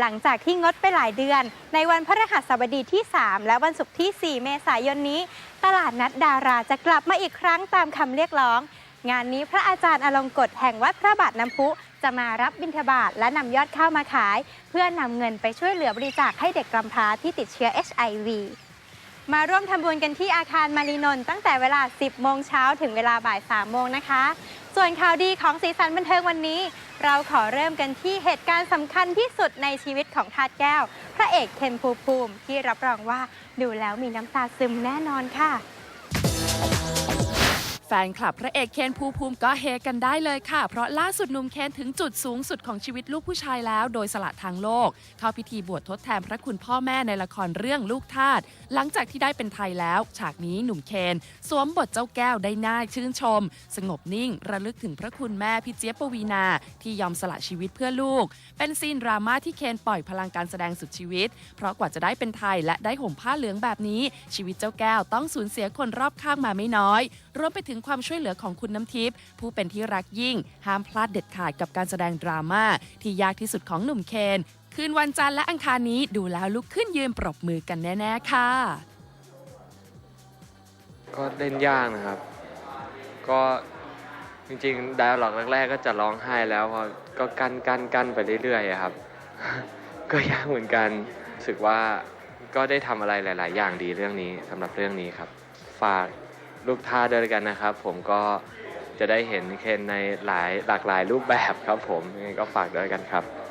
หลังจากที่งดไปหลายเดือน ในวันพฤหัสบดีที่ 3 และวันศุกร์ที่ 4 เมษายนนี้ ตลาดนัดดาราจะกลับมาอีกครั้งตามคำเรียกร้อง งานนี้พระอาจารย์อลงกฎแห่งวัดพระบาทน้ำพุ จะมารับบิณฑบาตและนำยอดข้าวมาขาย เพื่อนำเงินไปช่วยเหลือบริจาคให้เด็กกำพร้าที่ติดเชื้อ HIV มาร่วมทำบุญกันที่อาคารมารีนนท์ตั้งแต่เวลา 10 โมงเช้าถึงเวลาบ่าย 3 โมงนะคะ ส่วนข่าวดีของสีสันบันเทิงวันนี้ เราขอเริ่มกันที่เหตุการณ์สำคัญที่สุดในชีวิตของทาดแก้ว พระเอกเคนภูมิภูมิที่รับรองว่าดูแล้วมีน้ำตาซึมแน่นอนค่ะ แฟนคลับพระเอกเคนภูมิภูมิก็เฮกันได้เลยค่ะ เพราะล่าสุดหนุ่มเคนถึงจุดสูงสุดของชีวิตลูกผู้ชายแล้ว โดยสละทางโลก เข้าพิธีบวชทดแทนพระคุณพ่อแม่ในละครเรื่องลูกทาสหลังจากที่ได้เป็นไทยแล้ว ฉากนี้หนุ่มเคนสวมบทเจ้าแก้วได้น่าชื่นชม สงบนิ่ง ระลึกถึงพระคุณแม่พี่เจี๊ยบปวีนา ที่ยอมสละชีวิตเพื่อลูก เป็นซีนดราม่าที่เคนปล่อยพลังการแสดงสุดชีวิต เพราะกว่าจะได้เป็นไทยและได้ห่มผ้าเหลืองแบบนี้ ชีวิตเจ้าแก้วต้องสูญเสียคนรอบข้างมาไม่น้อยรวมไปถึงความช่วยเหลือของคุณน้ำทิพย์ผู้เป็นที่รักยิ่ง ห้ามพลาดเด็ดขาดกับการแสดงดราม่าที่ยากที่สุดของหนุ่มเคนคืนวันจันทร์และอังคารนี้ดูแล้วลุกขึ้นยืนปรบมือกันแน่ ๆ ค่ะ ก็เล่นยากนะครับ ก็จริงๆไดอะล็อกแรกๆ ก็จะร้องไห้แล้วพอก็กั้นกั้นกั้นไปเรื่อยๆอะครับ ก็ยากเหมือนกันรู้สึกว่าก็ได้ทำอะไรหลาย ๆ อย่างดีเรื่องนี้สำหรับเรื่องนี้ครับ ฝาก ลูกท่าด้วยกันนะครับ ผมก็จะได้เห็นเคนในหลายหลากหลายรูปแบบครับผมก็ฝากด้วยกันครับ